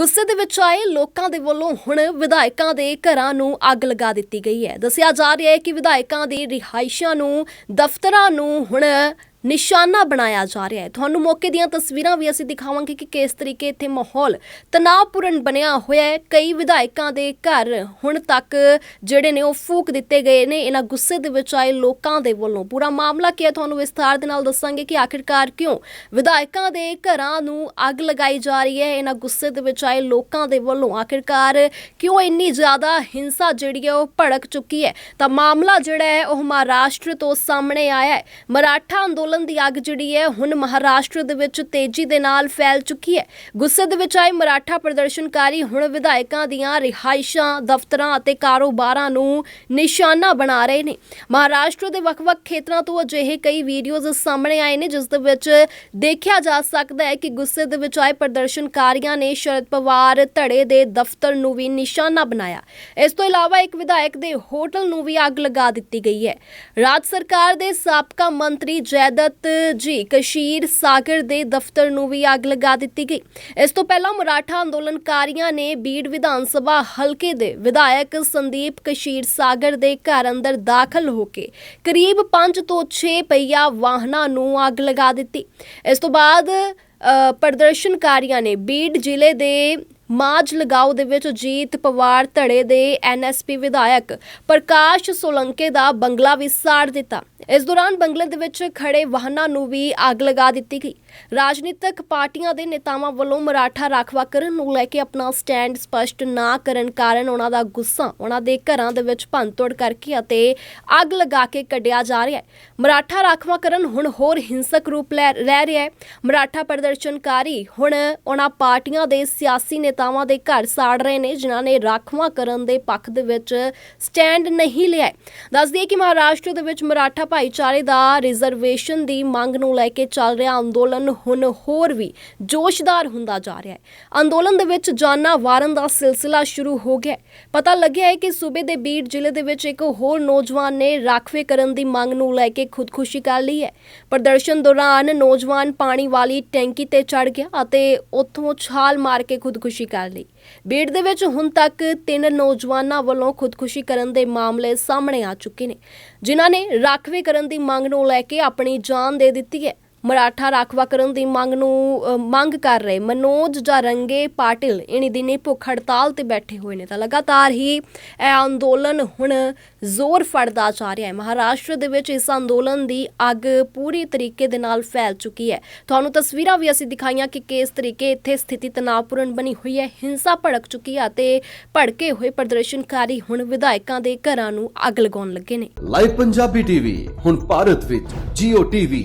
ਗੁੱਸੇ ਦੇ ਵਿੱਚ ਆਏ ਲੋਕਾਂ ਦੇ ਵੱਲੋਂ ਹੁਣ ਵਿਧਾਇਕਾਂ ਦੇ ਘਰਾਂ ਨੂੰ ਅੱਗ ਲਗਾ ਦਿੱਤੀ ਗਈ ਹੈ। ਦੱਸਿਆ ਜਾ ਰਿਹਾ ਹੈ ਕਿ ਵਿਧਾਇਕਾਂ ਦੀ ਰਿਹਾਇਸ਼ਾਂ ਨੂੰ, ਦਫ਼ਤਰਾਂ ਨੂੰ ਹੁਣ ਨਿਸ਼ਾਨਾ ਬਣਾਇਆ ਜਾ ਰਿਹਾ ਹੈ। ਤੁਹਾਨੂੰ ਮੌਕੇ ਦੀਆਂ ਤਸਵੀਰਾਂ ਵੀ ਅਸੀਂ ਦਿਖਾਵਾਂਗੇ ਕਿ ਕਿਸ ਤਰੀਕੇ ਇੱਥੇ ਮਾਹੌਲ ਤਣਾਅਪੂਰਨ ਬਣਿਆ ਹੋਇਆ ਹੈ। ਕਈ ਵਿਧਾਇਕਾਂ ਦੇ ਘਰ ਹੁਣ ਤੱਕ ਜਿਹੜੇ ਨੇ ਉਹ ਫੂਕ ਦਿੱਤੇ ਗਏ ਨੇ। ਇਹਨਾਂ ਗੁੱਸੇ ਦੇ ਵਿੱਚ ਆਏ ਲੋਕਾਂ ਦੇ ਵੱਲੋਂ। ਪੂਰਾ ਮਾਮਲਾ ਕੀ ਹੈ ਤੁਹਾਨੂੰ ਵਿਸਥਾਰ ਦੇ ਨਾਲ ਦੱਸਾਂਗੇ ਕਿ ਆਖਿਰਕਾਰ ਕਿਉਂ ਵਿਧਾਇਕਾਂ ਦੇ ਘਰਾਂ ਨੂੰ ਅੱਗ ਲਗਾਈ ਜਾ ਰਹੀ ਹੈ। ਇਹਨਾਂ ਗੁੱਸੇ ਦੇ ਵਿੱਚ ਆਏ ਲੋਕਾਂ ਦੇ ਵੱਲੋਂ ਆਖਿਰਕਾਰ ਕਿਉਂ ਇੰਨੀ ਜ਼ਿਆਦਾ ਹਿੰਸਾ ਜਿਹੜੀ ਹੈ ਉਹ ਭੜਕ ਚੁੱਕੀ ਹੈ। ਤਾਂ ਮਾਮਲਾ ਜਿਹੜਾ ਹੈ ਉਹ ਮਹਾਰਾਸ਼ਟਰ ਤੋਂ ਸਾਹਮਣੇ ਆਇਆ ਹੈ। ਮਰਾਠਾ ਅੰਦੋਲਨ ਦੀ ਅੱਗ ਜਿਹੜੀ ਹੈ ਹੁਣ ਮਹਾਰਾਸ਼ਟਰ ਦੇ ਵਿੱਚ ਤੇਜ਼ੀ ਦੇ ਨਾਲ ਫੈਲ ਚੁੱਕੀ ਹੈ। ਗੁੱਸੇ ਦੇ ਵਿੱਚ ਆਏ ਮਰਾਠਾ ਪ੍ਰਦਰਸ਼ਨਕਾਰੀ ਹੁਣ ਵਿਧਾਇਕਾਂ ਦੀਆਂ ਰਿਹਾਇਸ਼ਾਂ, ਦਫ਼ਤਰਾਂ ਅਤੇ ਕਾਰੋਬਾਰਾਂ ਨੂੰ ਨਿਸ਼ਾਨਾ ਬਣਾ ਰਹੇ ਨੇ। ਮਹਾਰਾਸ਼ਟਰ ਦੇ ਵੱਖ-ਵੱਖ ਖੇਤਰਾਂ ਤੋਂ ਅਜਿਹੇ ਕਈ ਵੀਡੀਓਜ਼ ਸਾਹਮਣੇ ਆਏ ਨੇ, ਜਿਸ ਦੇ ਵਿੱਚ ਦੇਖਿਆ ਜਾ ਸਕਦਾ ਹੈ ਕਿ ਗੁੱਸੇ ਦੇ ਵਿੱਚ ਆਏ ਪ੍ਰਦਰਸ਼ਨਕਾਰੀਆਂ ਨੇ ਸ਼ਰਦ ਪਵਾਰ ਧੜੇ ਦੇ ਦਫ਼ਤਰ ਨੂੰ ਵੀ ਨਿਸ਼ਾਨਾ ਬਣਾਇਆ। ਇਸ ਤੋਂ ਇਲਾਵਾ ਇੱਕ ਵਿਧਾਇਕ ਦੇ ਹੋਟਲ ਨੂੰ ਵੀ ਅੱਗ ਲਗਾ ਦਿੱਤੀ ਗਈ ਹੈ। ਰਾਜ ਸਰਕਾਰ ਦੇ ਸਾਬਕਾ ਮੰਤਰੀ ਜੈਦਰ ਜੈਦਤ ਜੀ ਕਸ਼ੀਰ ਸਾਗਰ ਦੇ ਦਫ਼ਤਰ ਨੂੰ ਵੀ ਅੱਗ ਲਗਾ ਦਿੱਤੀ ਗਈ। ਇਸ ਤੋਂ ਪਹਿਲਾਂ ਮਰਾਠਾ ਅੰਦੋਲਨਕਾਰੀਆਂ ਨੇ ਬੀੜ ਵਿਧਾਨ ਸਭਾ ਹਲਕੇ ਦੇ ਵਿਧਾਇਕ ਸੰਦੀਪ ਕਸ਼ੀਰ ਸਾਗਰ ਦੇ ਘਰ ਅੰਦਰ ਦਾਖਲ ਹੋ ਕੇ ਕਰੀਬ 5 ਤੋਂ 6 ਪਹੀਆ ਵਾਹਨਾਂ ਨੂੰ ਅੱਗ ਲਗਾ ਦਿੱਤੀ। ਇਸ ਤੋਂ ਬਾਅਦ ਅ, ਪ੍ਰਦਰਸ਼ਨਕਾਰੀਆਂ ਨੇ ਬੀੜ ਜ਼ਿਲ੍ਹੇ ਦੇ ਮਾਜ ਲਗਾਓ ਦੇ ਵਿੱਚ ਜੀਤ ਪਵਾਰ ਧੜੇ ਦੇ ਐਨਐਸਪੀ ਵਿਧਾਇਕ ਪ੍ਰਕਾਸ਼ ਸੋਲੰਕੇ ਦਾ ਬੰਗਲਾ ਵੀ ਸਾੜ ਦਿੱਤਾ। ਇਸ ਦੌਰਾਨ ਬੰਗਲੇ ਦੇ ਵਿੱਚ ਖੜੇ ਵਾਹਨਾਂ ਨੂੰ ਵੀ ਅੱਗ ਲਗਾ ਦਿੱਤੀ ਗਈ। ਰਾਜਨੀਤਿਕ ਪਾਰਟੀਆਂ ਦੇ ਨੇਤਾਵਾਂ ਵੱਲੋਂ ਮਰਾਠਾ ਰਾਖਵਾਂਕਰਨ ਨੂੰ ਲੈ ਕੇ ਆਪਣਾ ਸਟੈਂਡ ਸਪਸ਼ਟ ਨਾ ਕਰਨ ਕਾਰਨ ਉਹਨਾਂ ਦਾ ਗੁੱਸਾ, ਉਹਨਾਂ ਦੇ ਘਰਾਂ ਦੇ ਵਿੱਚ ਭੰਨਤੋੜ ਕਰਕੇ ਅਤੇ ਅੱਗ ਲਗਾ ਕੇ ਕੱਢਿਆ ਜਾ ਰਿਹਾ ਹੈ। ਮਰਾਠਾ ਰਾਖਵਾਂਕਰਨ ਹੁਣ ਹੋਰ ਹਿੰਸਕ ਰੂਪ ਲੈ, ਰਹਿ ਰਿਹਾ ਹੈ। ਮਰਾਠਾ ਪ੍ਰਦਰਸ਼ਨਕਾਰੀ ਹੁਣ ਉਹਨਾਂ ਪਾਰਟੀਆਂ ਦੇ ਸਿਆਸੀ ਨੇ ਨੇਤਾਵਾਂ ਦੇ ਘਰ ਸਾੜ ਰਹੇ ਨੇ, ਜਿਨ੍ਹਾਂ ਨੇ ਰਾਖਵਾਂ ਕਰਨ ਦੇ ਪੱਖ ਦੇ ਵਿੱਚ ਸਟੈਂਡ ਨਹੀਂ ਲਿਆ ਦੱਸ ਦਈਏ ਕਿ ਮਹਾਰਾਸ਼ਟਰ ਦੇ ਵਿੱਚ ਮਰਾਠਾ ਭਾਈਚਾਰੇ ਦਾ ਰਿਜ਼ਰਵੇਸ਼ਨ ਦੀ ਮੰਗ ਨੂੰ ਲੈ ਕੇ ਚੱਲ ਰਿਹਾ ਅੰਦੋਲਨ, ਹੁਣ ਹੋਰ ਵੀ ਜੋਸ਼ਦਾਰ ਹੁੰਦਾ ਜਾ ਰਿਹਾ ਹੈ। ਅੰਦੋਲਨ ਦੇ ਵਿੱਚ ਜਾਨਾਂ ਵਾਰਨ ਦਾ ਸਿਲਸਿਲਾ ਸ਼ੁਰੂ ਹੋ ਗਿਆ ਪਤਾ ਲੱਗਿਆ ਹੈ ਕਿ ਸੂਬੇ ਦੇ ਬੀੜ ਜ਼ਿਲ੍ਹੇ ਦੇ ਵਿੱਚ ਇੱਕ ਹੋਰ ਨੌਜਵਾਨ ਨੇ ਰਾਖਵੇ ਕਰਨ ਦੀ ਮੰਗ ਨੂੰ ਲੈ ਕੇ ਖੁਦਕੁਸ਼ੀ ਕਰ ਲਈ ਹੈ। ਪ੍ਰਦਰਸ਼ਨ ਦੌਰਾਨ ਨੌਜਵਾਨ ਪਾਣੀ ਵਾਲੀ ਟੈਂਕੀ ਤੇ ਚੜ ਗਿਆ ਅਤੇ ਉੱਥੋਂ ਛਾਲ ਮਾਰ ਕੇ ਖੁਦਕੁਸ਼ੀ ਕਰ ਲਈ। ਬੀੜ ਦੇ ਵਿੱਚ ਹੁਣ ਤੱਕ ਤਿੰਨ ਨੌਜਵਾਨਾਂ ਵੱਲੋਂ ਖੁਦਕੁਸ਼ੀ ਕਰਨ ਦੇ ਮਾਮਲੇ ਸਾਹਮਣੇ ਆ ਚੁੱਕੇ ਨੇ। ਜਿਨ੍ਹਾਂ ਨੇ ਰਾਖਵੇ ਕਰਨ ਦੀ ਮੰਗ ਨੂੰ ਲੈ ਕੇ ਆਪਣੀ ਜਾਨ ਦੇ ਦਿੱਤੀ ਹੈ। ਮਰਾਠਾ ਰਾਖਵਾਂਕਰਨ ਦੀ ਮੰਗ ਨੂੰ ਮੰਗ ਕਰ ਰਹੇ ਮਨੋਜ ਜਾਰੰਗੇ ਪਾਟਿਲ ਇਨੀ ਦਿਨੀ ਭੁੱਖ ਹੜਤਾਲ ਤੇ ਬੈਠੇ ਹੋਏ ਨੇ। ਤਾਂ ਲਗਾਤਾਰ ਹੀ ਇਹ ਅੰਦੋਲਨ ਹੁਣ ਜ਼ੋਰ ਫੜਦਾ ਜਾ ਰਿਹਾ ਹੈ। ਮਹਾਰਾਸ਼ਟਰ ਦੇ ਵਿੱਚ ਇਸ ਅੰਦੋਲਨ ਦੀ ਅੱਗ ਪੂਰੀ ਤਰੀਕੇ ਦੇ ਨਾਲ ਫੈਲ ਚੁੱਕੀ ਹੈ। ਤੁਹਾਨੂੰ ਤਸਵੀਰਾਂ ਵੀ ਅਸੀਂ ਦਿਖਾਈਆਂ ਕਿ ਕਿਸ ਤਰੀਕੇ ਇੱਥੇ ਸਥਿਤੀ ਤਣਾਅਪੂਰਨ ਬਣੀ ਹੋਈ ਹੈ। ਹਿੰਸਾ ਭੜਕ ਚੁੱਕੀ ਹੈ ਤੇ ਭੜਕੇ ਹੋਏ ਪ੍ਰਦਰਸ਼ਨਕਾਰੀ ਹੁਣ ਵਿਧਾਇਕਾਂ ਦੇ ਘਰਾਂ ਨੂੰ ਅੱਗ ਲਗਾਉਣ ਲੱਗੇ ਨੇ। ਲਾਈਵ ਪੰਜਾਬੀ ਟੀਵੀ ਹੁਣ ਭਾਰਤ ਵਿੱਚ Jio TV,